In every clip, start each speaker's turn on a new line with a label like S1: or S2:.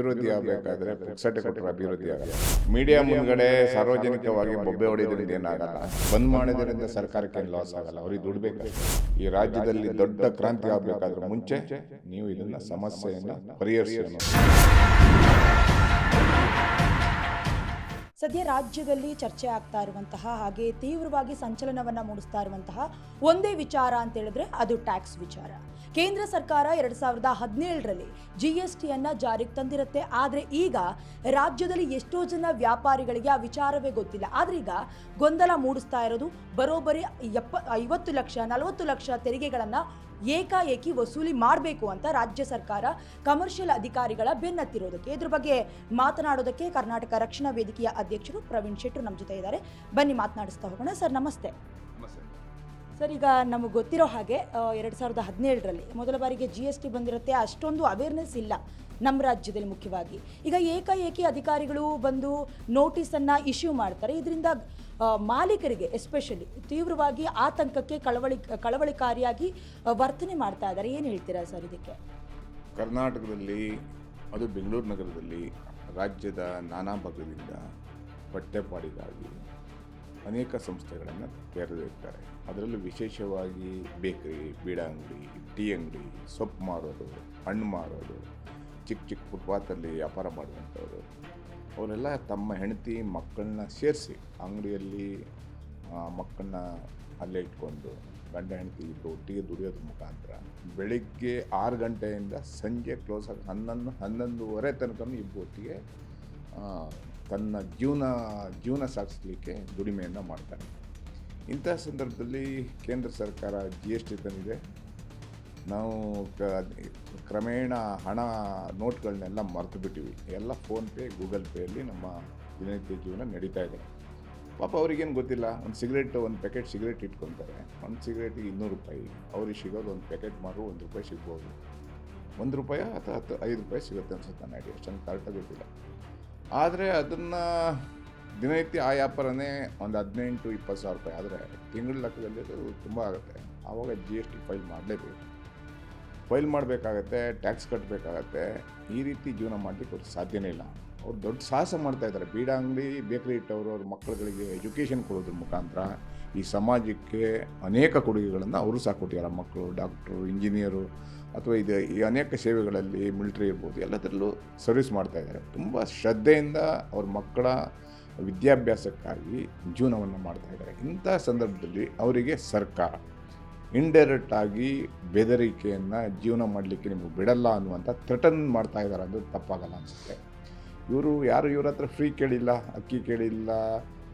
S1: ಅಭಿವೃದ್ಧಿ ಆಗಬೇಕಾದ್ರೆ ಪುಕ್ಸಟ್ಟೆ ಕೊಟ್ಟರೆ ಅಭಿವೃದ್ಧಿ ಆಗಲ್ಲ. ಮೀಡಿಯಾ ಮುಂದ್ಗಡೆ ಸಾರ್ವಜನಿಕವಾಗಿ ಬೊಬ್ಬೆ ಹೊಡೆಯೋದ್ರಿಂದ ಏನಾಗಲ್ಲ? ಬಂದ್ ಮಾಡೋದ್ರಿಂದ ಸರ್ಕಾರಕ್ಕೆ ಏನು ಲಾಸ್ ಆಗಲ್ಲ? ಅವ್ರಿಗೆ ದುಡ್ಬೇಕು ಈ ರಾಜ್ಯದಲ್ಲಿ ದೊಡ್ಡ ಕ್ರಾಂತಿ ಆಗಬೇಕಾದ್ರೆ ಮುಂಚೆ ನೀವು ಇದನ್ನ ಸಮಸ್ಯೆಯನ್ನು ಪರಿಹರಿಸಿ
S2: ಸದ್ಯ ರಾಜ್ಯದಲ್ಲಿ ಚರ್ಚೆ ಆಗ್ತಾ ಇರುವಂತಹ ಹಾಗೆ ತೀವ್ರವಾಗಿ ಸಂಚಲನವನ್ನ ಮೂಡಿಸ್ತಾ ಇರುವಂತಹ ಒಂದೇ ವಿಚಾರ ಅಂತ ಹೇಳಿದ್ರೆ ಅದು ಟ್ಯಾಕ್ಸ್ ವಿಚಾರ. ಕೇಂದ್ರ ಸರ್ಕಾರ ಎರಡ್ ಸಾವಿರದ ಹದಿನೇಳರಲ್ಲಿ ಜಿ ಎಸ್ ಟಿಯನ್ನು ಜಾರಿಗೆ ತಂದಿರುತ್ತೆ. ಆದರೆ ಈಗ ರಾಜ್ಯದಲ್ಲಿ ಎಷ್ಟೋ ಜನ ವ್ಯಾಪಾರಿಗಳಿಗೆ ಆ ವಿಚಾರವೇ ಗೊತ್ತಿಲ್ಲ. ಆದ್ರೆ ಈಗ ಗೊಂದಲ ಮೂಡಿಸ್ತಾ ಇರೋದು ಬರೋಬ್ಬರಿ ಎಪ್ಪ ಐವತ್ತು ಲಕ್ಷ, ನಲವತ್ತು ಲಕ್ಷ ತೆರಿಗೆಗಳನ್ನ ಏಕಾಏಕಿ ವಸೂಲಿ ಮಾಡಬೇಕು ಅಂತ ರಾಜ್ಯ ಸರ್ಕಾರ ಕಮರ್ಷಿಯಲ್ ಅಧಿಕಾರಿಗಳ ಬೆನ್ನತ್ತಿರೋದಕ್ಕೆ. ಇದ್ರ ಬಗ್ಗೆ ಮಾತನಾಡೋದಕ್ಕೆ ಕರ್ನಾಟಕ ರಕ್ಷಣಾ ವೇದಿಕೆಯ ಅಧ್ಯಕ್ಷರು ಪ್ರವೀಣ್ ಶೆಟ್ಟರು ನಮ್ಮ ಜೊತೆ ಇದ್ದಾರೆ. ಬನ್ನಿ ಮಾತನಾಡಿಸ್ತಾ ಹೋಗೋಣ. ಸರ್ ನಮಸ್ತೆ. ಸರ್ ಈಗ ನಮಗೆ ಗೊತ್ತಿರೋ ಹಾಗೆ ಎರಡು ಸಾವಿರದ ಹದಿನೇಳರಲ್ಲಿ ಮೊದಲ ಬಾರಿಗೆ ಜಿ ಎಸ್ ಟಿ ಬಂದಿರುತ್ತೆ. ಅಷ್ಟೊಂದು ಅವೇರ್ನೆಸ್ ಇಲ್ಲ ನಮ್ಮ ರಾಜ್ಯದಲ್ಲಿ ಮುಖ್ಯವಾಗಿ. ಈಗ ಏಕಾಏಕಿ ಅಧಿಕಾರಿಗಳು ಬಂದು ನೋಟಿಸನ್ನು ಇಶ್ಯೂ ಮಾಡ್ತಾರೆ. ಇದರಿಂದ ಮಾಲೀಕರಿಗೆ ಎಸ್ಪೆಷಲಿ ತೀವ್ರವಾಗಿ ಆತಂಕಕ್ಕೆ ಕಳವಳಿ, ಕಳವಳಿಕಾರಿಯಾಗಿ ವರ್ತನೆ ಮಾಡ್ತಾ ಇದ್ದಾರೆ. ಏನು ಹೇಳ್ತೀರಾ ಸರ್ ಇದಕ್ಕೆ?
S1: ಕರ್ನಾಟಕದಲ್ಲಿ, ಅದು ಬೆಂಗಳೂರು ನಗರದಲ್ಲಿ ರಾಜ್ಯದ ನಾನಾ ಭಾಗದಿಂದ ಹೊಟ್ಟೆಪಾಡಿಗಾಗಿ ಅನೇಕ ಸಂಸ್ಥೆಗಳನ್ನು ತೆರೆದಿರ್ತಾರೆ ಅದರಲ್ಲೂ ವಿಶೇಷವಾಗಿ ಬೇಕರಿ, ಬೀಡ ಅಂಗಡಿ, ಟೀ ಅಂಗಡಿ, ಸೊಪ್ಪು ಮಾರೋದು, ಹಣ್ಣು ಮಾರೋದು, ಚಿಕ್ಕ ಚಿಕ್ಕ ಫುಟ್ಪಾತಲ್ಲಿ ವ್ಯಾಪಾರ ಮಾಡುವಂಥವ್ರು. ಅವರೆಲ್ಲ ತಮ್ಮ ಹೆಂಡತಿ ಮಕ್ಕಳನ್ನ ಸೇರಿಸಿ ಅಂಗಡಿಯಲ್ಲಿ ಮಕ್ಕಳನ್ನ ಅಲ್ಲೇ ಇಟ್ಕೊಂಡು, ಗಂಡ ಹೆಂಡತಿ ಇಬ್ಬರು ಒಟ್ಟಿಗೆ ದುಡಿಯೋದ್ರ ಮುಖಾಂತರ ಬೆಳಿಗ್ಗೆ ಆರು ಗಂಟೆಯಿಂದ ಸಂಜೆ ಕ್ಲೋಸ್ ಆಗಿ ಹನ್ನೊಂದು, ಹನ್ನೊಂದುವರೆ ತನಕ ಇಬ್ಬರು ಒಟ್ಟಿಗೆ ತನ್ನ ಜೀವನ ಜೀವನ ಸಾಗಿಸ್ಲಿಕ್ಕೆ ದುಡಿಮೆಯನ್ನು ಮಾಡ್ತಾರೆ. ಇಂಥ ಸಂದರ್ಭದಲ್ಲಿ ಕೇಂದ್ರ ಸರ್ಕಾರ ಜಿ ಎಸ್ ಟಿ ತಂದಿದೆ. ನಾವು ಕ್ರಮೇಣ ಹಣ ನೋಟ್ಗಳನ್ನೆಲ್ಲ ಮರೆತು ಬಿಟ್ಟಿವಿ. ಎಲ್ಲ ಫೋನ್ಪೇ ಗೂಗಲ್ ಪೇಯಲ್ಲಿ ನಮ್ಮ ದಿನನಿತ್ಯ ಜೀವನ ನಡೀತಾ ಇದೆ. ಪಾಪ ಅವ್ರಿಗೇನು ಗೊತ್ತಿಲ್ಲ, ಒಂದು ಸಿಗರೇಟ್, ಒಂದು ಪ್ಯಾಕೆಟ್ ಸಿಗರೇಟ್ ಇಟ್ಕೊತಾರೆ. ಒಂದು ಸಿಗರೇಟಿಗೆ ಇನ್ನೂರು ರೂಪಾಯಿ. ಅವ್ರಿಗೆ ಸಿಗೋದು ಒಂದು ಪ್ಯಾಕೆಟ್ ಮಾರು ಒಂದು ರೂಪಾಯಿ ಸಿಗ್ಬೋದು. ಒಂದು ರೂಪಾಯಿ ಅಥವಾ ಹತ್ತು, ಐದು ರೂಪಾಯಿ ಸಿಗುತ್ತೆ ಅನ್ಸುತ್ತೆ ನನ್ನ ಐಡಿಯಾ ಅಷ್ಟೊಂದು ಕರೆಕ್ಟಾಗಿ ಗೊತ್ತಿಲ್ಲ. ಆದರೆ ಅದನ್ನು ದಿನನಿತ್ಯ ಆ ವ್ಯಾಪಾರನೇ ಒಂದು ಹದಿನೆಂಟು, ಇಪ್ಪತ್ತು ಸಾವಿರ ರೂಪಾಯಿ. ಆದರೆ ತಿಂಗಳ ಲೆಕ್ಕದಲ್ಲಿ ಅದು ತುಂಬ ಆಗುತ್ತೆ. ಆವಾಗ ಜಿ ಎಸ್ ಟಿ ಫೈಲ್ ಮಾಡಲೇಬೇಕು. ಫೈಲ್ ಮಾಡಬೇಕಾಗತ್ತೆ, ಟ್ಯಾಕ್ಸ್ ಕಟ್ಟಬೇಕಾಗತ್ತೆ ಈ ರೀತಿ ಜೀವನ ಮಾಡಲಿಕ್ಕೆ ಅವ್ರಿಗೆ ಸಾಧ್ಯನೇ ಇಲ್ಲ. ಅವ್ರು ದೊಡ್ಡ ಸಾಹಸ ಮಾಡ್ತಾ ಇದ್ದಾರೆ. ಬೀಡ ಅಂಗಡಿ, ಬೇಕರಿ ಇಟ್ಟವರು ಅವ್ರ ಮಕ್ಕಳುಗಳಿಗೆ ಎಜುಕೇಷನ್ ಕೊಡೋದ್ರ ಮುಖಾಂತರ ಈ ಸಮಾಜಕ್ಕೆ ಅನೇಕ ಕೊಡುಗೆಗಳನ್ನು ಅವರು ಸಹ ಕೊಟ್ಟಿದ್ದಾರೆ. ಮಕ್ಕಳು ಡಾಕ್ಟ್ರು ಇಂಜಿನಿಯರು ಅಥವಾ ಇದು, ಈ ಅನೇಕ ಸೇವೆಗಳಲ್ಲಿ ಮಿಲ್ಟ್ರಿ ಇರ್ಬೋದು, ಎಲ್ಲದರಲ್ಲೂ ಸರ್ವಿಸ್ ಮಾಡ್ತಾ ಇದ್ದಾರೆ. ತುಂಬ ಶ್ರದ್ಧೆಯಿಂದ ಅವ್ರ ಮಕ್ಕಳ ವಿದ್ಯಾಭ್ಯಾಸಕ್ಕಾಗಿ ಜೀವನವನ್ನು ಮಾಡ್ತಾ ಇದ್ದಾರೆ. ಇಂಥ ಸಂದರ್ಭದಲ್ಲಿ ಅವರಿಗೆ ಸರ್ಕಾರ ಇಂಡೈರೆಕ್ಟ್ ಆಗಿ ಬೆದರಿಕೆಯನ್ನು ಜೀವನ ಮಾಡಲಿಕ್ಕೆ ನಿಮಗೆ ಬಿಡಲ್ಲ ಅನ್ನುವಂಥ ಥ್ರೆಟನ್ ಮಾಡ್ತಾ ಇದ್ದಾರೆ ಅದು ತಪ್ಪಾಗಲ್ಲ ಅನಿಸುತ್ತೆ. ಇವರು ಯಾರು ಇವ್ರ ಹತ್ರ ಫ್ರೀ ಕೇಳಿಲ್ಲ, ಅಕ್ಕಿ ಕೇಳಿಲ್ಲ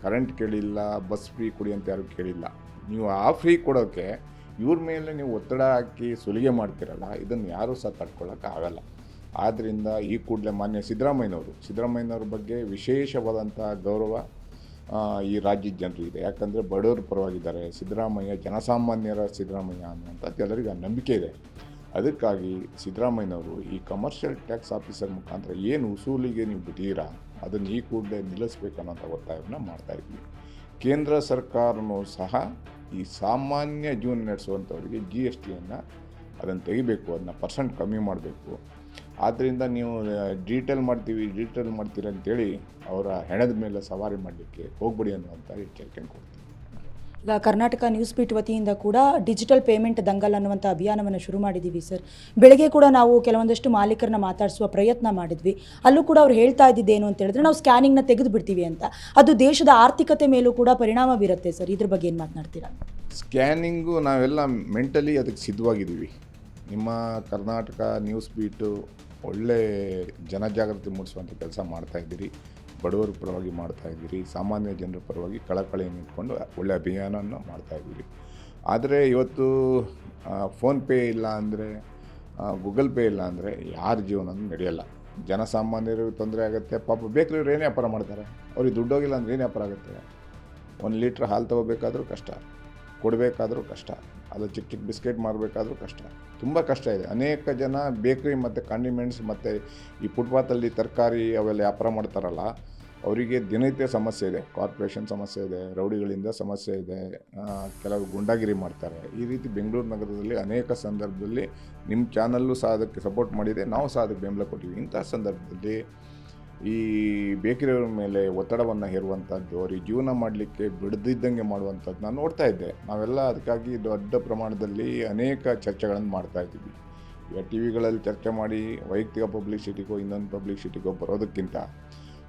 S1: ಕರೆಂಟ್ ಕೇಳಿಲ್ಲ ಬಸ್ ಫ್ರೀ ಕೊಡಿ ಅಂತ ಯಾರು ಕೇಳಿಲ್ಲ. ನೀವು ಆ ಫ್ರೀ ಕೊಡೋಕ್ಕೆ ಇವ್ರ ಮೇಲೆ ನೀವು ಒತ್ತಡ ಹಾಕಿ ಸುಲಿಗೆ ಮಾಡ್ತಿರಲ್ಲ, ಇದನ್ನು ಯಾರೂ ಸಹ ತಡ್ಕೊಳ್ಳೋಕೆ ಆಗಲ್ಲ. ಆದ್ದರಿಂದ ಈ ಕೂಡಲೇ ಮಾನ್ಯ ಸಿದ್ದರಾಮಯ್ಯನವರು, ಸಿದ್ದರಾಮಯ್ಯನವ್ರ ಬಗ್ಗೆ ವಿಶೇಷವಾದಂಥ ಗೌರವ ಈ ರಾಜ್ಯದ ಜನರಿಗಿದೆ ಯಾಕಂದರೆ ಬಡವರ ಪರವಾಗಿದ್ದಾರೆ. ಸಿದ್ದರಾಮಯ್ಯ ಜನಸಾಮಾನ್ಯರ ಸಿದ್ದರಾಮಯ್ಯ ಅನ್ನುವಂಥದ್ದು ಎಲ್ಲರಿಗೂ ಆ ನಂಬಿಕೆ ಇದೆ. ಅದಕ್ಕಾಗಿ ಸಿದ್ದರಾಮಯ್ಯನವರು ಈ ಕಮರ್ಷಿಯಲ್ ಟ್ಯಾಕ್ಸ್ ಆಫೀಸರ್ ಮುಖಾಂತರ ಏನು ಉಸೂಲಿಗೆ ನೀವು ಬಿದ್ದೀರಾ, ಅದನ್ನು ಈ ಕೂಡಲೇ ನಿಲ್ಲಿಸ್ಬೇಕನ್ನೋಂಥ ಒತ್ತಾಯವನ್ನು ಮಾಡ್ತಾ ಇದ್ವಿ. ಕೇಂದ್ರ ಸರ್ಕಾರನೂ ಸಹ ಈ ಸಾಮಾನ್ಯ ಜೀವನ ನಡೆಸುವಂಥವರಿಗೆ ಜಿ ಎಸ್ ಟಿಯನ್ನು ಅದನ್ನು ತೆಗಿಬೇಕು, ಅದನ್ನ ಪರ್ಸೆಂಟ್ ಕಮ್ಮಿ ಮಾಡಬೇಕು. ಆದ್ದರಿಂದ ನೀವು ಡಿಟೇಲ್ ಮಾಡ್ತೀವಿ ಡಿಟೇಲ್ ಮಾಡ್ತೀರಿ ಅಂತೇಳಿ ಅವರ ಹೆಣದ ಮೇಲೆ ಸವಾರಿ ಮಾಡಲಿಕ್ಕೆ ಹೋಗ್ಬಿಡಿ ಅನ್ನುವಂಥ ಎಚ್ಚರಿಕೆ ಕೊಡ್ತೀವಿ
S2: ಈಗ ಕರ್ನಾಟಕ ನ್ಯೂಸ್ ಪೀಟ್ ವತಿಯಿಂದ ಕೂಡ ಡಿಜಿಟಲ್ ಪೇಮೆಂಟ್ ದಂಗಲ್ ಅನ್ನುವಂಥ ಅಭಿಯಾನವನ್ನು ಶುರು ಮಾಡಿದ್ದೀವಿ ಸರ್. ಬೆಳಗ್ಗೆ ಕೂಡ ನಾವು ಕೆಲವೊಂದಷ್ಟು ಮಾಲೀಕರನ್ನ ಮಾತಾಡಿಸುವ ಪ್ರಯತ್ನ ಮಾಡಿದ್ವಿ. ಅಲ್ಲೂ ಕೂಡ ಅವ್ರು ಹೇಳ್ತಾ ಇದ್ದಿದ್ದೇನು ಅಂತ ಹೇಳಿದ್ರೆ ನಾವು ಸ್ಕ್ಯಾನಿಂಗ್ನ ತೆಗೆದು ಬಿಡ್ತೀವಿ ಅಂತ. ಅದು ದೇಶದ ಆರ್ಥಿಕತೆ ಮೇಲೂ ಕೂಡ ಪರಿಣಾಮ ಬೀರುತ್ತೆ ಸರ್. ಇದ್ರ ಬಗ್ಗೆ ಏನು ಮಾತನಾಡ್ತೀರಾ?
S1: ಸ್ಕ್ಯಾನಿಂಗು ನಾವೆಲ್ಲ ಮೆಂಟಲಿ ಅದಕ್ಕೆ ಸಿದ್ಧವಾಗಿದ್ದೀವಿ. ನಿಮ್ಮ ಕರ್ನಾಟಕ ನ್ಯೂಸ್ ಬೀಟು ಒಳ್ಳೆ ಜನಜಾಗೃತಿ ಮೂಡಿಸುವಂಥ ಕೆಲಸ ಮಾಡ್ತಾಯಿದ್ದೀರಿ ಬಡವರ ಪರವಾಗಿ ಮಾಡ್ತಾ ಇದ್ದೀರಿ. ಸಾಮಾನ್ಯ ಜನರ ಪರವಾಗಿ ಕಳಕಳಿಯನ್ನು ಇಟ್ಕೊಂಡು ಒಳ್ಳೆ ಅಭಿಯಾನವನ್ನು ಮಾಡ್ತಾ ಇದ್ದೀರಿ. ಆದರೆ ಇವತ್ತು ಫೋನ್ಪೇ ಇಲ್ಲ ಅಂದರೆ ಗೂಗಲ್ ಪೇ ಇಲ್ಲ ಅಂದರೆ ಯಾರ ಜೀವನ ನಡೆಯಲ್ಲ. ಜನಸಾಮಾನ್ಯರಿಗೆ ತೊಂದರೆ ಆಗುತ್ತೆ. ಪಾಪ ಬೇಕ್ರಿಯವ್ರು ಏನು ವ್ಯಾಪಾರ ಮಾಡ್ತಾರೆ? ಅವ್ರಿಗೆ ದುಡ್ಡೋಗಿಲ್ಲ ಅಂದ್ರೆ ಏನು ವ್ಯಾಪಾರ ಆಗುತ್ತೆ? ಒಂದು ಲೀಟ್ರ್ ಹಾಲು ತೊಗೋಬೇಕಾದ್ರೂ ಕಷ್ಟ. ಕೊಡಬೇಕಾದ್ರೂ ಕಷ್ಟ. ಅದು ಚಿಕ್ಕ ಚಿಕ್ಕ ಬಿಸ್ಕೆಟ್ ಮಾಡಬೇಕಾದ್ರೂ ಕಷ್ಟ. ತುಂಬ ಕಷ್ಟ ಇದೆ. ಅನೇಕ ಜನ ಬೇಕ್ರಿ ಮತ್ತು ಕಾಂಡಿಮೆಂಟ್ಸ್ ಮತ್ತು ಈ ಫುಟ್ಪಾತಲ್ಲಿ ತರಕಾರಿ ಅವೆಲ್ಲ ವ್ಯಾಪಾರ ಮಾಡ್ತಾರಲ್ಲ, ಅವರಿಗೆ ದಿನನಿತ್ಯ ಸಮಸ್ಯೆ ಇದೆ. ಕಾರ್ಪೊರೇಷನ್ ಸಮಸ್ಯೆ ಇದೆ, ರೌಡಿಗಳಿಂದ ಸಮಸ್ಯೆ ಇದೆ ಕೆಲವು ಗುಂಡಾಗಿರಿ ಮಾಡ್ತಾರೆ. ಈ ರೀತಿ ಬೆಂಗಳೂರು ನಗರದಲ್ಲಿ ಅನೇಕ ಸಂದರ್ಭದಲ್ಲಿ ನಿಮ್ಮ ಚಾನಲ್ಲು ಸಹ ಅದಕ್ಕೆ ಸಪೋರ್ಟ್ ಮಾಡಿದೆ. ನಾವು ಸಹ ಅದಕ್ಕೆ ಬೆಂಬಲ ಕೊಟ್ಟಿವಿ ಇಂಥ ಸಂದರ್ಭದಲ್ಲಿ ಈ ಬೇಕರಿಯವ್ರ ಮೇಲೆ ಒತ್ತಡವನ್ನು ಹೇರುವಂಥದ್ದು ಅವ್ರಿಗೆ ಜೀವನ ಮಾಡಲಿಕ್ಕೆ ಬಿಡದಿದ್ದಂಗೆ ಮಾಡುವಂಥದ್ದು ನಾನು ನೋಡ್ತಾ ಇದ್ದೆ. ನಾವೆಲ್ಲ ಅದಕ್ಕಾಗಿ ದೊಡ್ಡ ಪ್ರಮಾಣದಲ್ಲಿ ಅನೇಕ ಚರ್ಚೆಗಳನ್ನು ಮಾಡ್ತಾ ಇದ್ದೀವಿ. ಈಗ ಟಿ ವಿಗಳಲ್ಲಿ ಚರ್ಚೆ ಮಾಡಿ ವೈಯಕ್ತಿಕ ಪಬ್ಲಿಸಿಟಿಗೋ ಇನ್ನೊಂದು ಪಬ್ಲಿಸಿಟಿಗೋ ಬರೋದಕ್ಕಿಂತ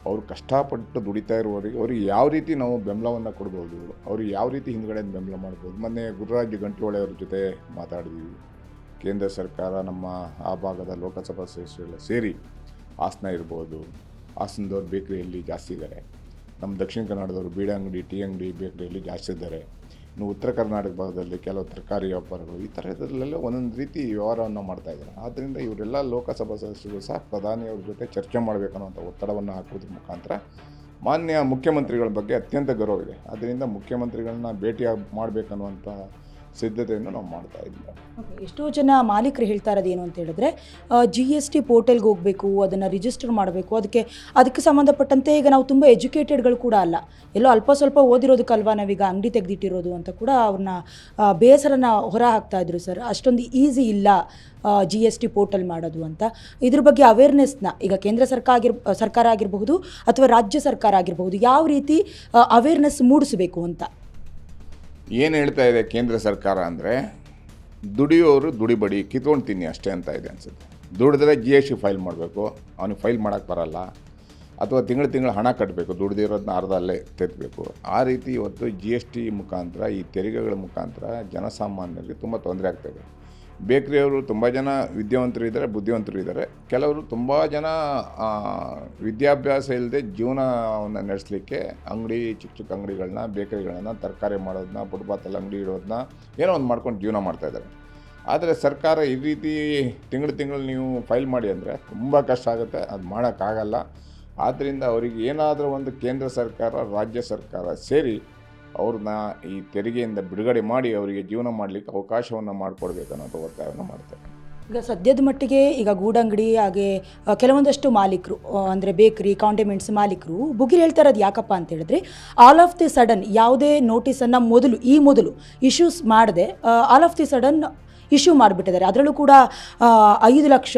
S1: ಅವರು ಕಷ್ಟಪಟ್ಟು ದುಡಿತಾ ಇರುವವರಿಗೆ ಅವ್ರಿಗೆ ಯಾವ ರೀತಿ ನಾವು ಬೆಂಬಲವನ್ನು ಕೊಡ್ಬೋದು, ಅವ್ರಿಗೆ ಯಾವ ರೀತಿ ಹಿಂದ್ಗಡೆ ಬೆಂಬಲ ಮಾಡ್ಬೋದು. ಮೊನ್ನೆ ಗುರುರಾಜ್ ಗಂಟ್ಲೋಳೆ ಅವ್ರ ಜೊತೆ ಮಾತಾಡಿದ್ವಿ. ಕೇಂದ್ರ ಸರ್ಕಾರ ನಮ್ಮ ಆ ಭಾಗದ ಲೋಕಸಭಾ ಸದಸ್ಯರೆಲ್ಲ ಸೇರಿ ಆಸನ ಇರ್ಬೋದು ಹಾಸನದವ್ರು ಬೇಕ್ರಿಯಲ್ಲಿ ಜಾಸ್ತಿ ಇದ್ದಾರೆ ನಮ್ಮ ದಕ್ಷಿಣ ಕನ್ನಡದವರು ಬೀಡ ಅಂಗಡಿ, ಟೀ ಅಂಗಡಿ ಬೇಕರಿಯಲ್ಲಿ ಜಾಸ್ತಿ ಇದ್ದಾರೆ ಇನ್ನು ಉತ್ತರ ಕರ್ನಾಟಕ ಭಾಗದಲ್ಲಿ ಕೆಲವು ತರಕಾರಿ ವ್ಯಾಪಾರಗಳು ಈ ಥರದಲ್ಲೆಲ್ಲ ಒಂದೊಂದು ರೀತಿ ವ್ಯವಹಾರವನ್ನು ಮಾಡ್ತಾ ಇದ್ದಾರೆ ಆದ್ದರಿಂದ ಇವರೆಲ್ಲ ಲೋಕಸಭಾ ಸದಸ್ಯರು ಸಹ ಪ್ರಧಾನಿಯವ್ರ ಜೊತೆ ಚರ್ಚೆ ಮಾಡಬೇಕನ್ನುವಂಥ ಒತ್ತಡವನ್ನು ಹಾಕೋದ್ರ ಮುಖಾಂತರ ಮಾನ್ಯ ಮುಖ್ಯಮಂತ್ರಿಗಳ ಬಗ್ಗೆ ಅತ್ಯಂತ ಗೌರವ ಇದೆ ಆದ್ದರಿಂದ ಮುಖ್ಯಮಂತ್ರಿಗಳನ್ನ ಭೇಟಿ ಮಾಡಬೇಕನ್ನುವಂಥ ಸಿದ್ಧತೆಯನ್ನು ನಾವು ಮಾಡ್ತಾ ಇದ್ದೀವಿ.
S2: ಎಷ್ಟೋ ಜನ ಮಾಲೀಕರು ಹೇಳ್ತಾ ಇರೋದು ಏನು ಅಂತ ಹೇಳಿದ್ರೆ ಜಿ ಎಸ್ ಟಿ ಪೋರ್ಟಲ್ಗೆ ಹೋಗಬೇಕು, ಅದನ್ನು ರಿಜಿಸ್ಟರ್ ಮಾಡಬೇಕು, ಅದಕ್ಕೆ ಅದಕ್ಕೆ ಸಂಬಂಧಪಟ್ಟಂತೆ ಈಗ ನಾವು ತುಂಬ ಎಜುಕೇಟೆಡ್ಗಳು ಕೂಡ ಅಲ್ಲ. ಎಲ್ಲೋ ಅಲ್ಪ ಸ್ವಲ್ಪ ಓದಿರೋದಕ್ಕಲ್ವಾ ನಾವೀಗ ಅಂಗಡಿ ತೆಗೆದಿಟ್ಟಿರೋದು ಅಂತ ಕೂಡ ಅವ್ರನ್ನ ಬೇಸರನ ಹೊರ ಹಾಕ್ತಾ ಇದ್ರು ಸರ್. ಅಷ್ಟೊಂದು ಈಸಿ ಇಲ್ಲ ಜಿ ಎಸ್ ಟಿ ಪೋರ್ಟಲ್ ಮಾಡೋದು ಅಂತ. ಇದ್ರ ಬಗ್ಗೆ ಅವೇರ್ನೆಸ್ನ ಈಗ ಕೇಂದ್ರ ಸರ್ಕಾರ ಆಗಿರ್, ಸರ್ಕಾರ ಆಗಿರಬಹುದು ಅಥವಾ ರಾಜ್ಯ ಸರ್ಕಾರ ಆಗಿರಬಹುದು, ಯಾವ ರೀತಿ ಅವೇರ್ನೆಸ್ ಮೂಡಿಸಬೇಕು ಅಂತ.
S1: ಏನು ಹೇಳ್ತಾ ಇದೆ ಕೇಂದ್ರ ಸರ್ಕಾರ ಅಂದರೆ, ದುಡಿಯೋರು ದುಡಿಬಡಿ, ಕಿತ್ಕೊಂಡು ತಿನ್ನಿ ಅಷ್ಟೇ ಅಂತ ಇದೆ ಅನ್ಸುತ್ತೆ. ದುಡಿದ್ರೆ ಜಿ ಎಸ್ ಟಿ ಫೈಲ್ ಮಾಡಬೇಕು, ಅವ್ನಿಗೆ ಫೈಲ್ ಮಾಡೋಕ್ಕೆ ಬರಲ್ಲ. ಅಥವಾ ತಿಂಗಳು ತಿಂಗಳು ಹಣ ಕಟ್ಟಬೇಕು ದುಡ್ದಿರೋದನ್ನ ಅರ್ಧ ಅಲ್ಲೇ ತೆತ್ತಬೇಕು ಆ ರೀತಿ ಇವತ್ತು ಜಿ ಎಸ್ ಟಿ ಮುಖಾಂತರ, ಈ ತೆರಿಗೆಗಳ ಮುಖಾಂತರ ಜನಸಾಮಾನ್ಯರಿಗೆ ತುಂಬ ತೊಂದರೆ ಆಗ್ತಾಯಿದೆ ಬೇಕ್ರಿಯವರು ತುಂಬ ಜನ ವಿದ್ಯಾವಂತರು ಇದ್ದಾರೆ ಬುದ್ಧಿವಂತರು ಇದ್ದಾರೆ ಕೆಲವರು ತುಂಬ ಜನ ವಿದ್ಯಾಭ್ಯಾಸ ಇಲ್ಲದೆ ಜೀವನವನ್ನು ನಡೆಸಲಿಕ್ಕೆ ಅಂಗಡಿ, ಚಿಕ್ಕ ಚಿಕ್ಕ ಅಂಗಡಿಗಳನ್ನ, ಬೇಕರಿಗಳನ್ನ, ತರಕಾರಿ ಮಾಡೋದನ್ನ ಫುಟ್ಪಾತಲ್ಲಿ ಅಂಗಡಿ ಇಡೋದನ್ನ ಏನೋ ಒಂದು ಮಾಡ್ಕೊಂಡು ಜೀವನ ಮಾಡ್ತಾಯಿದ್ದಾರೆ ಆದರೆ ಸರ್ಕಾರ ಈ ರೀತಿ ತಿಂಗಳು ತಿಂಗಳು ನೀವು ಫೈಲ್ ಮಾಡಿ ಅಂದರೆ ತುಂಬ ಕಷ್ಟ ಆಗುತ್ತೆ. ಅದು ಮಾಡೋಕ್ಕಾಗಲ್ಲ. ಆದ್ದರಿಂದ ಅವರಿಗೆ ಏನಾದರೂ ಒಂದು ಕೇಂದ್ರ ಸರ್ಕಾರ, ರಾಜ್ಯ ಸರ್ಕಾರ ಸೇರಿ ಅವ್ರನ್ನ ಈ ತೆರಿಗೆಯಿಂದ ಬಿಡುಗಡೆ ಮಾಡಿ ಅವರಿಗೆ ಜೀವನ ಮಾಡಲಿಕ್ಕೆ ಅವಕಾಶವನ್ನು ಮಾಡಿಕೊಡ್ಬೇಕನ್ನೋದು ಒತ್ತಾಯವನ್ನು ಮಾಡ್ತಾರೆ
S2: ಈಗ ಸದ್ಯದ ಮಟ್ಟಿಗೆ ಈಗ ಗೂಡಂಗಡಿ ಹಾಗೆ ಕೆಲವೊಂದಷ್ಟು ಮಾಲೀಕರು ಅಂದರೆ ಬೇಕರಿ ಕಾಂಟಿಮೆಂಟ್ಸ್ ಮಾಲೀಕರು, ಬುಗಿಲ್ ಹೇಳ್ತಾ ಇರೋದು ಯಾಕಪ್ಪ ಅಂತ ಹೇಳಿದ್ರೆ ಆಲ್ ಆಫ್ ದಿ ಸಡನ್ ಯಾವುದೇ ನೋಟಿಸನ್ನು ಮೊದಲು, ಈ ಮೊದಲು ಇಶ್ಯೂಸ್ ಮಾಡದೆ all of the sudden issue ಮಾಡಿಬಿಟ್ಟಿದ್ದಾರೆ. ಅದರಲ್ಲೂ ಕೂಡ ಐದು ಲಕ್ಷ,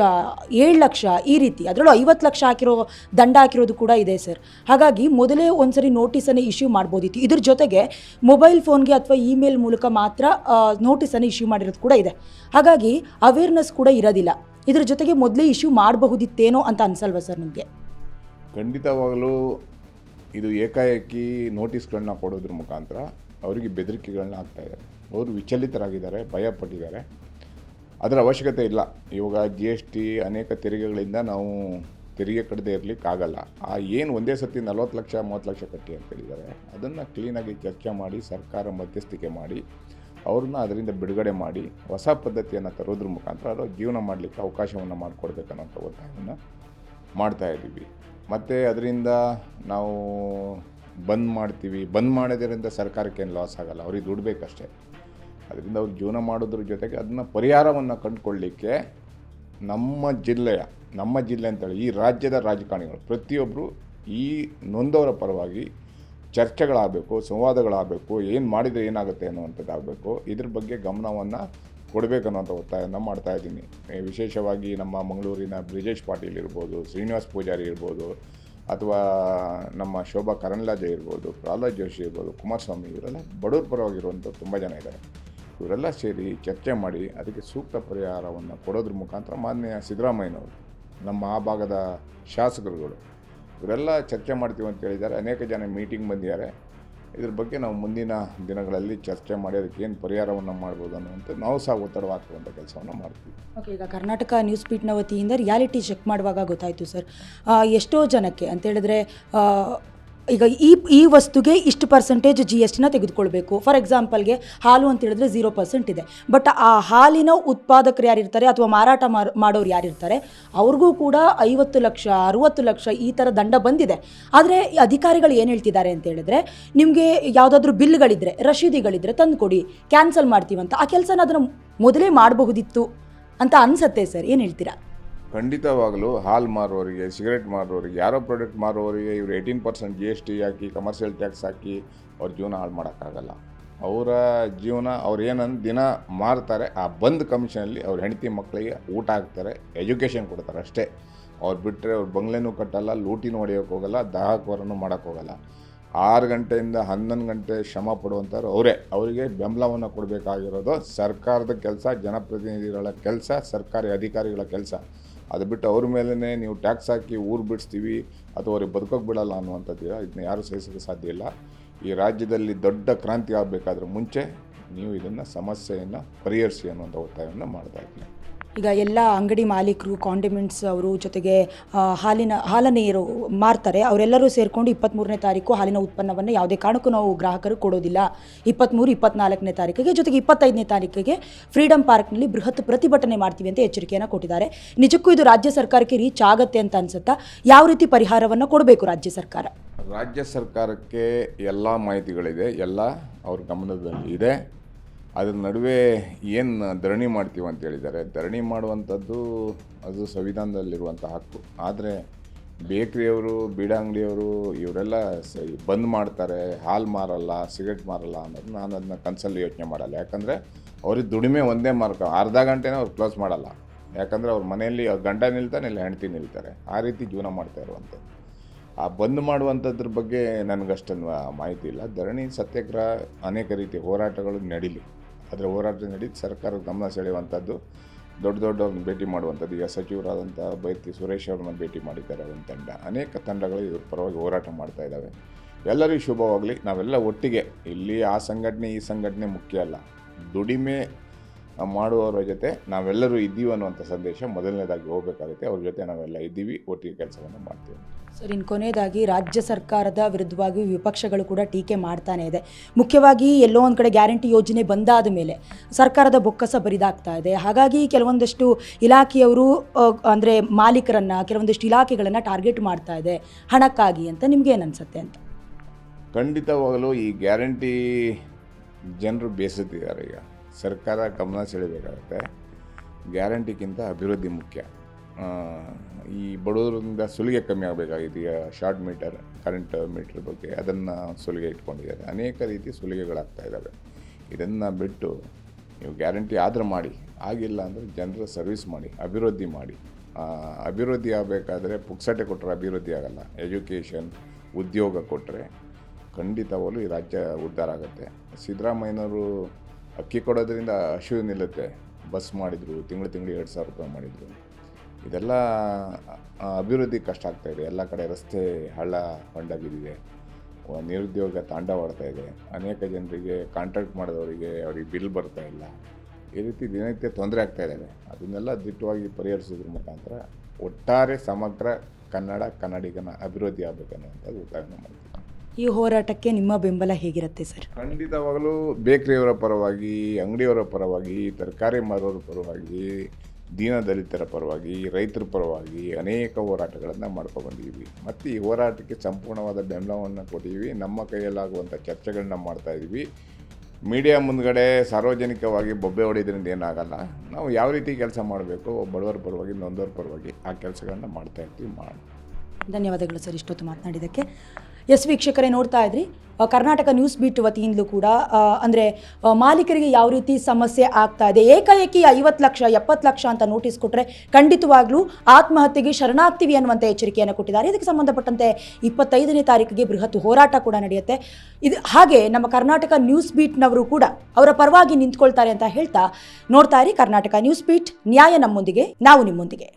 S2: ಏಳು ಲಕ್ಷ ಈ ರೀತಿ, ಅದರಲ್ಲೂ ಐವತ್ತು ಲಕ್ಷ ಹಾಕಿರೋ ದಂಡ ಹಾಕಿರೋದು ಕೂಡ ಇದೆ ಸರ್. ಹಾಗಾಗಿ ಮೊದಲೇ ಒಂದ್ಸರಿ ನೋಟಿಸನ್ನು ಇಶ್ಯೂ ಮಾಡ್ಬೋದಿತ್ತು. ಇದ್ರ ಜೊತೆಗೆ ಮೊಬೈಲ್ ಫೋನ್ಗೆ ಅಥವಾ ಇಮೇಲ್ ಮೂಲಕ ಮಾತ್ರ ನೋಟಿಸನ್ನು ಇಶ್ಯೂ ಮಾಡಿರೋದು ಕೂಡ ಇದೆ. ಹಾಗಾಗಿ ಅವೇರ್ನೆಸ್ ಕೂಡ ಇರೋದಿಲ್ಲ. ಇದ್ರ ಜೊತೆಗೆ ಮೊದಲೇ ಇಶ್ಯೂ ಮಾಡಬಹುದಿತ್ತೇನೋ ಅಂತ ಅನ್ಸಲ್ವಾ ಸರ್ ನಿಮಗೆ?
S1: ಖಂಡಿತವಾಗಲೂ ಇದು ಏಕಾಏಕಿ ನೋಟಿಸ್ಗಳನ್ನ ಕೊಡೋದ್ರ ಮುಖಾಂತರ ಅವರಿಗೆ ಬೆದರಿಕೆಗಳನ್ನ ಹಾಕ್ತಾಯಿದ್ದಾರೆ ಅವರು ವಿಚಲಿತರಾಗಿದ್ದಾರೆ, ಭಯಪಟ್ಟಿದ್ದಾರೆ. ಅದರ ಅವಶ್ಯಕತೆ ಇಲ್ಲ. ಇವಾಗ ಜಿ ಎಸ್ ಟಿ ಅನೇಕ ತೆರಿಗೆಗಳಿಂದ ನಾವು ತೆರಿಗೆ ಕಟ್ಟದೇ ಇರಲಿಕ್ಕಾಗಲ್ಲ. ಆ ಏನು ಒಂದೇ ಸತಿ ನಲ್ವತ್ತು ಲಕ್ಷ, ಮೂವತ್ತು ಲಕ್ಷ ಕಟ್ಟಿ ಅಂತ ಹೇಳಿದ್ದಾರೆ, ಅದನ್ನು ಕ್ಲೀನಾಗಿ ಚರ್ಚೆ ಮಾಡಿ, ಸರ್ಕಾರ ಮಧ್ಯಸ್ಥಿಕೆ ಮಾಡಿ, ಅವ್ರನ್ನ ಅದರಿಂದ ಬಿಡುಗಡೆ ಮಾಡಿ, ಹೊಸ ಪದ್ಧತಿಯನ್ನು ತರೋದ್ರ ಮುಖಾಂತರ ಅವರು ಜೀವನ ಮಾಡಲಿಕ್ಕೆ ಅವಕಾಶವನ್ನು ಮಾಡಿಕೊಡ್ಬೇಕನ್ನೋಂಥ ಒತ್ತಾಯವನ್ನು ಮಾಡ್ತಾ ಇದ್ದೀವಿ. ಮತ್ತು ಅದರಿಂದ ನಾವು ಬಂದ್ ಮಾಡ್ತೀವಿ. ಬಂದ್ ಮಾಡೋದರಿಂದ ಸರ್ಕಾರಕ್ಕೆ ಏನು ಲಾಸ್ ಆಗಲ್ಲ. ಅವ್ರಿಗೆ ದುಡ್ಡು ಬೇಕಷ್ಟೇ ಅದರಿಂದ ಅವ್ರು ಜೀವನ ಮಾಡೋದ್ರ ಜೊತೆಗೆ ಅದನ್ನ ಪರಿಹಾರವನ್ನು ಕಂಡುಕೊಳ್ಳಿಕ್ಕೆ ನಮ್ಮ ಜಿಲ್ಲೆಯ, ನಮ್ಮ ಜಿಲ್ಲೆ ಅಂತೇಳಿ ಈ ರಾಜ್ಯದ ರಾಜಕಾರಣಿಗಳು ಪ್ರತಿಯೊಬ್ಬರು ಈ ನೊಂದವರ ಪರವಾಗಿ ಚರ್ಚೆಗಳಾಗಬೇಕು, ಸಂವಾದಗಳಾಗಬೇಕು, ಏನು ಮಾಡಿದರೆ ಏನಾಗುತ್ತೆ ಅನ್ನುವಂಥದ್ದಾಗಬೇಕು. ಇದ್ರ ಬಗ್ಗೆ ಗಮನವನ್ನು ಕೊಡಬೇಕನ್ನುವಂಥ ಒತ್ತಾಯವನ್ನು ಮಾಡ್ತಾ ಇದ್ದೀನಿ. ವಿಶೇಷವಾಗಿ ನಮ್ಮ ಮಂಗಳೂರಿನ ಬ್ರಿಜೇಶ್ ಪಾಟೀಲ್ ಇರ್ಬೋದು, ಶ್ರೀನಿವಾಸ್ ಪೂಜಾರಿ ಇರ್ಬೋದು, ಅಥವಾ ನಮ್ಮ ಶೋಭಾ ಕರಂದ್ಲಾಜೆ ಇರ್ಬೋದು, ಪ್ರಹ್ಲಾದ್ ಜೋಶಿ ಇರ್ಬೋದು, ಕುಮಾರಸ್ವಾಮಿ, ಇವರೆಲ್ಲ ಬಡವ್ರ ಪರವಾಗಿರುವಂಥ ತುಂಬ ಜನ ಇದ್ದಾರೆ. ಇವರೆಲ್ಲ ಸೇರಿ ಚರ್ಚೆ ಮಾಡಿ ಅದಕ್ಕೆ ಸೂಕ್ತ ಪರಿಹಾರವನ್ನು ಕೊಡೋದ್ರ ಮುಖಾಂತರ ಮಾನ್ಯ ಸಿದ್ದರಾಮಯ್ಯನವರು, ನಮ್ಮ ಆ ಭಾಗದ ಶಾಸಕರುಗಳು, ಇವರೆಲ್ಲ ಚರ್ಚೆ ಮಾಡ್ತೀವಿ ಅಂತ ಹೇಳಿದ್ದಾರೆ. ಅನೇಕ ಜನ ಮೀಟಿಂಗ್ ಬಂದಿದ್ದಾರೆ. ಇದ್ರ ಬಗ್ಗೆ ನಾವು ಮುಂದಿನ ದಿನಗಳಲ್ಲಿ ಚರ್ಚೆ ಮಾಡಿ ಅದಕ್ಕೆ ಏನು ಪರಿಹಾರವನ್ನು ಮಾಡ್ಬೋದು ಅನ್ನುವಂಥ ನಾವು ಸಹ ಒತ್ತಡವಾಗುವಂಥ ಕೆಲಸವನ್ನು ಮಾಡ್ತೀವಿ.
S2: ಓಕೆ, ಈಗ ಕರ್ನಾಟಕ ನ್ಯೂಸ್ ಪೀಟ್ನ ವತಿಯಿಂದ ರಿಯಾಲಿಟಿ ಚೆಕ್ ಮಾಡುವಾಗ ಗೊತ್ತಾಯಿತು ಸರ್. ಎಷ್ಟೋ ಜನಕ್ಕೆ ಅಂತ ಹೇಳಿದ್ರೆ ಈಗ ಈ ಈ ವಸ್ತುಗೆ ಇಷ್ಟು ಪರ್ಸೆಂಟೇಜ್ ಜಿ ಎಸ್ ಟಿನ ತೆಗೆದುಕೊಳ್ಬೇಕು. ಫಾರ್ ಎಕ್ಸಾಂಪಲ್ಗೆ ಹಾಲು ಅಂತ ಹೇಳಿದ್ರೆ ಝೀರೋ ಪರ್ಸೆಂಟ್ ಇದೆ. ಬಟ್ ಆ ಹಾಲಿನ ಉತ್ಪಾದಕರು ಯಾರಿರ್ತಾರೆ ಅಥವಾ ಮಾರಾಟ ಮಾರ್- ಮಾಡೋರು ಯಾರಿರ್ತಾರೆ, ಅವ್ರಿಗೂ ಕೂಡ ಐವತ್ತು ಲಕ್ಷ, ಅರುವತ್ತು ಲಕ್ಷ ಈ ಥರ ದಂಡ ಬಂದಿದೆ. ಆದರೆ ಅಧಿಕಾರಿಗಳು ಏನು ಹೇಳ್ತಿದ್ದಾರೆ ಅಂತ ಹೇಳಿದ್ರೆ, ನಿಮಗೆ ಯಾವುದಾದ್ರೂ ಬಿಲ್ಗಳಿದ್ರೆ, ರಶೀದಿಗಳಿದ್ರೆ ತಂದುಕೊಡಿ ಕ್ಯಾನ್ಸಲ್ ಮಾಡ್ತೀವಂತ ಆ ಕೆಲಸನ ಅದನ್ನು ಮೊದಲೇ ಮಾಡಬಹುದಿತ್ತು ಅಂತ ಅನಿಸತ್ತೆ ಸರ್. ಏನು ಹೇಳ್ತೀರಾ?
S1: ಖಂಡಿತವಾಗಲೂ ಹಾಲ್ ಮಾರೋರಿಗೆ ಸಿಗರೇಟ್ ಮಾರೋರಿಗೆ ಯಾರೋ ಪ್ರಾಡಕ್ಟ್ ಮಾರೋರಿಗೆ ಇವರು eighteen percent G S T ಹಾಕಿ ಕಮರ್ಷಿಯಲ್ ಟ್ಯಾಕ್ಸ್ ಹಾಕಿ ಅವ್ರ ಜೀವನ ಹಾಳು ಮಾಡೋಕ್ಕಾಗಲ್ಲ. ಅವರ ಜೀವನ ಅವ್ರು ಏನಂದು ದಿನ ಮಾರ್ತಾರೆ, ಆ ಬಂದ್ ಕಮಿಷನಲ್ಲಿ ಅವ್ರ ಹೆಂಡತಿ ಮಕ್ಕಳಿಗೆ ಊಟ ಹಾಕ್ತಾರೆ ಎಜುಕೇಷನ್ ಕೊಡ್ತಾರೆ ಅಷ್ಟೇ. ಅವ್ರು ಬಿಟ್ಟರೆ ಅವ್ರು ಬಂಗ್ಲೆನೂ ಕಟ್ಟಲ್ಲ, ಲೂಟಿನೂ ಹೊಡೆಯೋಕ್ಕೋಗಲ್ಲ ದಾಹಕವರನ್ನು ಮಾಡೋಕ್ಕೆ ಹೋಗಲ್ಲ. ಆರು ಗಂಟೆಯಿಂದ ಹನ್ನೊಂದು ಗಂಟೆ ಶ್ರಮ ಪಡುವಂಥವ್ರು ಅವರೇ. ಅವರಿಗೆ ಬೆಂಬಲವನ್ನು ಕೊಡಬೇಕಾಗಿರೋದು ಸರ್ಕಾರದ ಕೆಲಸ, ಜನಪ್ರತಿನಿಧಿಗಳ ಕೆಲಸ, ಸರ್ಕಾರಿ ಅಧಿಕಾರಿಗಳ ಕೆಲಸ. ಅದು ಬಿಟ್ಟು ಅವ್ರ ಮೇಲೇ ನೀವು ಟ್ಯಾಕ್ಸ್ ಹಾಕಿ ಊರು ಬಿಡಿಸ್ತೀವಿ ಅಥವಾ ಅವ್ರಿಗೆ ಬದುಕೋಕೆ ಬಿಡಲ್ಲ ಅನ್ನುವಂಥದ್ದು ಇದನ್ನ ಯಾರೂ ಸಹಿಸೋಕ್ಕೆ ಸಾಧ್ಯ ಇಲ್ಲ. ಈ ರಾಜ್ಯದಲ್ಲಿ ದೊಡ್ಡ ಕ್ರಾಂತಿ ಆಗಬೇಕಾದ್ರೆ ಮುಂಚೆ ನೀವು ಇದನ್ನು ಸಮಸ್ಯೆಯನ್ನು ಪರಿಹರಿಸಿ ಅನ್ನುವಂಥ ಒತ್ತಾಯವನ್ನು ಮಾಡ್ತಾ ಇದ್ದೀನಿ.
S2: ಈಗ ಎಲ್ಲ ಅಂಗಡಿ ಮಾಲೀಕರು ಕಾಂಡಿಮೆಂಟ್ಸ್ ಅವರು ಜೊತೆಗೆ ಹಾಲಿನ, ಹಾಲನ್ನು ಏರು ಮಾರ್ತಾರೆ. ಅವರೆಲ್ಲರೂ ಸೇರಿಕೊಂಡು ಇಪ್ಪತ್ತ್ಮೂರನೇ ತಾರೀಕು ಹಾಲಿನ ಉತ್ಪನ್ನವನ್ನು ಯಾವುದೇ ಕಾರಣಕ್ಕೂ ನಾವು ಗ್ರಾಹಕರು ಕೊಡೋದಿಲ್ಲ. ಇಪ್ಪತ್ತ್ಮೂರು ಇಪ್ಪತ್ನಾಲ್ಕನೇ ತಾರೀಕಿಗೆ, ಜೊತೆಗೆ ಇಪ್ಪತ್ತೈದನೇ ತಾರೀಕಿಗೆ ಫ್ರೀಡಮ್ ಪಾರ್ಕ್ನಲ್ಲಿ ಬೃಹತ್ ಪ್ರತಿಭಟನೆ ಮಾಡ್ತೀವಿ ಅಂತ ಎಚ್ಚರಿಕೆಯನ್ನು ಕೊಟ್ಟಿದ್ದಾರೆ. ನಿಜಕ್ಕೂ ಇದು ರಾಜ್ಯ ಸರ್ಕಾರಕ್ಕೆ ರೀಚ್ ಆಗುತ್ತೆ ಅಂತ ಅನ್ಸುತ್ತಾ? ಯಾವ ರೀತಿ ಪರಿಹಾರವನ್ನು ಕೊಡಬೇಕು ರಾಜ್ಯ ಸರ್ಕಾರ?
S1: ರಾಜ್ಯ ಸರ್ಕಾರಕ್ಕೆ ಎಲ್ಲ ಮಾಹಿತಿಗಳಿದೆ. ಎಲ್ಲ ಅವ್ರ ಗಮನದಲ್ಲಿ ಇದೆ ಅದ್ರ ನಡುವೆ ಏನು ಧರಣಿ ಮಾಡ್ತೀವಿ ಅಂತ ಹೇಳಿದ್ದಾರೆ. ಧರಣಿ ಮಾಡುವಂಥದ್ದು ಅದು ಸಂವಿಧಾನದಲ್ಲಿರುವಂಥ ಹಕ್ಕು. ಆದರೆ ಬೇಕ್ರಿಯವರು ಬೀಡ ಅಂಗಡಿಯವರು ಇವರೆಲ್ಲ ಸ, ಬಂದ್ ಮಾಡ್ತಾರೆ, ಹಾಲು ಮಾರಲ್ಲ, ಸಿಗರೆಟ್ ಮಾರಲ್ಲ ಅನ್ನೋದು ನಾನು ಅದನ್ನ ಕನಸಲ್ಲಿ ಯೋಚನೆ ಮಾಡಲ್ಲ. ಯಾಕಂದರೆ ಅವ್ರಿಗೆ ದುಡಿಮೆ ಒಂದೇ ಮಾರ್ಕ ಅರ್ಧ ಗಂಟೆನೇ ಅವ್ರು ಕ್ಲೋಸ್ ಮಾಡಲ್ಲ. ಯಾಕಂದರೆ ಅವ್ರ ಮನೆಯಲ್ಲಿ ಅವ್ರ ಗಂಡ ನಿಲ್ತಾನೆ ಇಲ್ಲ ಹೆಂಡತಿ ನಿಲ್ತಾರೆ. ಆ ರೀತಿ ಜೀವನ ಮಾಡ್ತಾ ಇರುವಂಥದ್ದು. ಆ ಬಂದ್ ಮಾಡುವಂಥದ್ರ ಬಗ್ಗೆ ನನಗಷ್ಟೊಂದು ಮಾಹಿತಿ ಇಲ್ಲ. ಧರಣಿ, ಸತ್ಯಾಗ್ರಹ ಅನೇಕ ರೀತಿಯ ಹೋರಾಟಗಳು ನಡೀಲಿ. ಅದರ ಹೋರಾಟ ನಡೀತು. ಸರ್ಕಾರದ ಗಮನ ಸೆಳೆಯುವಂಥದ್ದು, ದೊಡ್ಡ ದೊಡ್ಡವ್ರನ್ನ ಭೇಟಿ ಮಾಡುವಂಥದ್ದು. ಈಗ ಸಚಿವರಾದಂಥ ಬೈತಿ ಸುರೇಶ್ ಅವ್ರನ್ನ ಭೇಟಿ ಮಾಡಿದ್ದಾರೆ. ಒಂದು ತಂಡ. ಅನೇಕ ತಂಡಗಳು ಇವ್ರ ಪರವಾಗಿ ಹೋರಾಟ ಮಾಡ್ತಾ ಇದ್ದಾವೆ. ಎಲ್ಲರಿಗೂ ಶುಭವಾಗಲಿ. ನಾವೆಲ್ಲ ಒಟ್ಟಿಗೆ. ಇಲ್ಲಿ ಆ ಸಂಘಟನೆ, ಈ ಸಂಘಟನೆ ಮುಖ್ಯ ಅಲ್ಲ. ದುಡಿಮೆ ಮಾಡುವವರ ಜೊತೆ ನಾವೆಲ್ಲರೂ ಇದ್ದೀವಿ ಅನ್ನುವಂಥ ಸಂದೇಶ ಮೊದಲನೇದಾಗಿ ಹೋಗಬೇಕಾಗುತ್ತೆ. ಅವ್ರ ಜೊತೆ ನಾವೆಲ್ಲ ಇದ್ದೀವಿ. ಒಟ್ಟಿಗೆ ಕೆಲಸವನ್ನು ಮಾಡ್ತೀವಿ.
S2: ಸರ್ ಇನ್ನು ಕೊನೆಯದಾಗಿ ರಾಜ್ಯ ಸರ್ಕಾರದ ವಿರುದ್ಧವಾಗಿ ವಿಪಕ್ಷಗಳು ಕೂಡ ಟೀಕೆ ಮಾಡ್ತಾನೆ ಇದೆ. ಮುಖ್ಯವಾಗಿ ಎಲ್ಲೋ ಒಂದು ಕಡೆ ಗ್ಯಾರಂಟಿ ಯೋಜನೆ ಬಂದಾದ ಮೇಲೆ ಸರ್ಕಾರದ ಬೊಕ್ಕಸ ಬರಿದಾಗ್ತಾ ಇದೆ. ಹಾಗಾಗಿ ಕೆಲವೊಂದಷ್ಟು ಇಲಾಖೆಯವರು ಅಂದರೆ ಮಾಲೀಕರನ್ನು, ಕೆಲವೊಂದಷ್ಟು ಇಲಾಖೆಗಳನ್ನು ಟಾರ್ಗೆಟ್ ಮಾಡ್ತಾ ಇದೆ. ಹಣಕ್ಕಾಗಿ ಅಂತ ನಿಮ್ಗೆ ಏನು ಅನ್ಸುತ್ತೆ ಅಂತ?
S1: ಖಂಡಿತವಾಗಲೂ ಈ ಗ್ಯಾರಂಟಿ ಜನರು ಬೇಸತ್ತಿದ್ದಾರೆ ಈಗ. ಸರ್ಕಾರ ಗಮನ ಸೆಳೆಬೇಕಾಗುತ್ತೆ. ಗ್ಯಾರಂಟಿಗಿಂತ ಅಭಿವೃದ್ಧಿ ಮುಖ್ಯ. ಈ ಬಡವರಿಂದ ಸುಲಿಗೆ ಕಮ್ಮಿ ಆಗಬೇಕಾಗಿದೆ. ಈಗ ಶಾರ್ಟ್ ಮೀಟರ್ ಕರೆಂಟ್ ಮೀಟರ್ ಬಗ್ಗೆ ಅದನ್ನು ಸುಲಿಗೆ ಇಟ್ಕೊಂಡಿದ್ದಾರೆ. ಅನೇಕ ರೀತಿ ಸುಲಿಗೆಗಳಾಗ್ತಾ ಇದ್ದಾವೆ. ಇದನ್ನು ಬಿಟ್ಟು ನೀವು ಗ್ಯಾರಂಟಿ ಆದರೂ ಮಾಡಿ, ಆಗಿಲ್ಲ ಅಂದರೆ ಜನರ ಸರ್ವಿಸ್ ಮಾಡಿ, ಅಭಿವೃದ್ಧಿ ಮಾಡಿ. ಅಭಿವೃದ್ಧಿ ಆಗಬೇಕಾದ್ರೆ ಪುಕ್ಸಟೆ ಕೊಟ್ಟರೆ ಅಭಿವೃದ್ಧಿ ಆಗಲ್ಲ. ಎಜುಕೇಷನ್ ಉದ್ಯೋಗ ಕೊಟ್ಟರೆ ಖಂಡಿತವಾಗಲೂ ಈ ರಾಜ್ಯ ಉದ್ಧಾರ ಆಗುತ್ತೆ. ಸಿದ್ದರಾಮಯ್ಯನವರು ಅಕ್ಕಿ ಕೊಡೋದ್ರಿಂದ ಹಸಿವು ನಿಲ್ಲುತ್ತೆ. ಬಸ್ ಮಾಡಿದರು, ತಿಂಗಳು ತಿಂಗಳು ಎರಡು ಸಾವಿರ ರೂಪಾಯಿ ಮಾಡಿದರು. ಇದೆಲ್ಲ ಅಭಿವೃದ್ಧಿ ಕಷ್ಟ ಆಗ್ತಾ ಇದೆ. ಎಲ್ಲ ಕಡೆ ರಸ್ತೆ ಹಳ್ಳ ಹೊಂಡ ಬಿದ್ದಿದೆ ನಿರುದ್ಯೋಗ ತಾಂಡವಾಡ್ತಾ ಇದೆ. ಅನೇಕ ಜನರಿಗೆ ಕಾಂಟ್ರಾಕ್ಟ್ ಮಾಡಿದವರಿಗೆ ಅವ್ರಿಗೆ ಬಿಲ್ ಬರ್ತಾ ಇಲ್ಲ. ಈ ರೀತಿ ದಿನನಿತ್ಯ ತೊಂದರೆ ಆಗ್ತಾ ಇದ್ದಾವೆ. ಅದನ್ನೆಲ್ಲ ದಿಟ್ಟವಾಗಿ ಪರಿಹರಿಸೋದ್ರ ಮುಖಾಂತರ ಒಟ್ಟಾರೆ ಸಮಗ್ರ ಕನ್ನಡ ಕನ್ನಡಿಗನ ಅಭಿವೃದ್ಧಿ ಆಗಬೇಕನ್ನುವಂಥದ್ದು ಒತ್ತಾಯವನ್ನು ಮಾಡ್ತೀವಿ
S2: ಈ ಹೋರಾಟಕ್ಕೆ ನಿಮ್ಮ ಬೆಂಬಲ ಹೇಗಿರುತ್ತೆ ಸರ್?
S1: ಖಂಡಿತವಾಗಲೂ ಬೇಕರಿಯವರ ಪರವಾಗಿ ಅಂಗಡಿಯವರ ಪರವಾಗಿ ತರಕಾರಿ ಮಾರೋರ ಪರವಾಗಿ ದೀನದಲಿತರ ಪರವಾಗಿ, ರೈತರ ಪರವಾಗಿ ಅನೇಕ ಹೋರಾಟಗಳನ್ನು ಮಾಡ್ಕೊಬಂದಿದ್ದೀವಿ ಮತ್ತು ಈ ಹೋರಾಟಕ್ಕೆ ಸಂಪೂರ್ಣವಾದ ಬೆಂಬಲವನ್ನು ಕೊಟ್ಟಿದ್ದೀವಿ ನಮ್ಮ ಕೈಯಲ್ಲಾಗುವಂಥ ಚರ್ಚೆಗಳನ್ನ ಮಾಡ್ತಾ ಇದ್ದೀವಿ ಮೀಡಿಯಾ ಮುಂದ್ಗಡೆ ಸಾರ್ವಜನಿಕವಾಗಿ ಬೊಬ್ಬೆ ಹೊಡೆಯೋದ್ರಿಂದ ಏನಾಗಲ್ಲ. ನಾವು ಯಾವ ರೀತಿ ಕೆಲಸ ಮಾಡಬೇಕು, ಬಡವರ ಪರವಾಗಿ, ನೊಂದವರ ಪರವಾಗಿ ಆ ಕೆಲಸಗಳನ್ನ ಮಾಡ್ತಾ ಇರ್ತೀವಿ. ಮಾಡಿ
S2: ಧನ್ಯವಾದಗಳು ಸರ್ ಇಷ್ಟೊತ್ತು ಮಾತನಾಡಿದ್ದಕ್ಕೆ. ಎಸ್ ವೀಕ್ಷಕರೇ ನೋಡ್ತಾ ಇದ್ರಿ. ಕರ್ನಾಟಕ ನ್ಯೂಸ್ ಬೀಟ್ ವತಿಯಿಂದಲೂ ಕೂಡ ಅಂದರೆ ಮಾಲೀಕರಿಗೆ ಯಾವ ರೀತಿ ಸಮಸ್ಯೆ ಆಗ್ತಾ ಇದೆ, ಏಕಾಏಕಿ ಐವತ್ತು ಲಕ್ಷ, ಎಪ್ಪತ್ತು ಲಕ್ಷ ಅಂತ ನೋಟಿಸ್ ಕೊಟ್ಟರೆ ಖಂಡಿತವಾಗ್ಲೂ ಆತ್ಮಹತ್ಯೆಗೆ ಶರಣಾಗ್ತೀವಿ ಅನ್ನುವಂಥ ಎಚ್ಚರಿಕೆಯನ್ನು ಕೊಟ್ಟಿದ್ದಾರೆ. ಇದಕ್ಕೆ ಸಂಬಂಧಪಟ್ಟಂತೆ ಇಪ್ಪತ್ತೈದನೇ ತಾರೀಕಿಗೆ ಬೃಹತ್ ಹೋರಾಟ ಕೂಡ ನಡೆಯುತ್ತೆ. ಇದು, ಹಾಗೆ ನಮ್ಮ ಕರ್ನಾಟಕ ನ್ಯೂಸ್ ಬೀಟ್ನವರು ಕೂಡ ಅವರ ಪರವಾಗಿ ನಿಂತ್ಕೊಳ್ತಾರೆ ಅಂತ ಹೇಳ್ತಾ ನೋಡ್ತಾ ಇರಿ ಕರ್ನಾಟಕ ನ್ಯೂಸ್ ಬೀಟ್. ನ್ಯಾಯ ನಮ್ಮೊಂದಿಗೆ, ನಾವು ನಿಮ್ಮೊಂದಿಗೆ.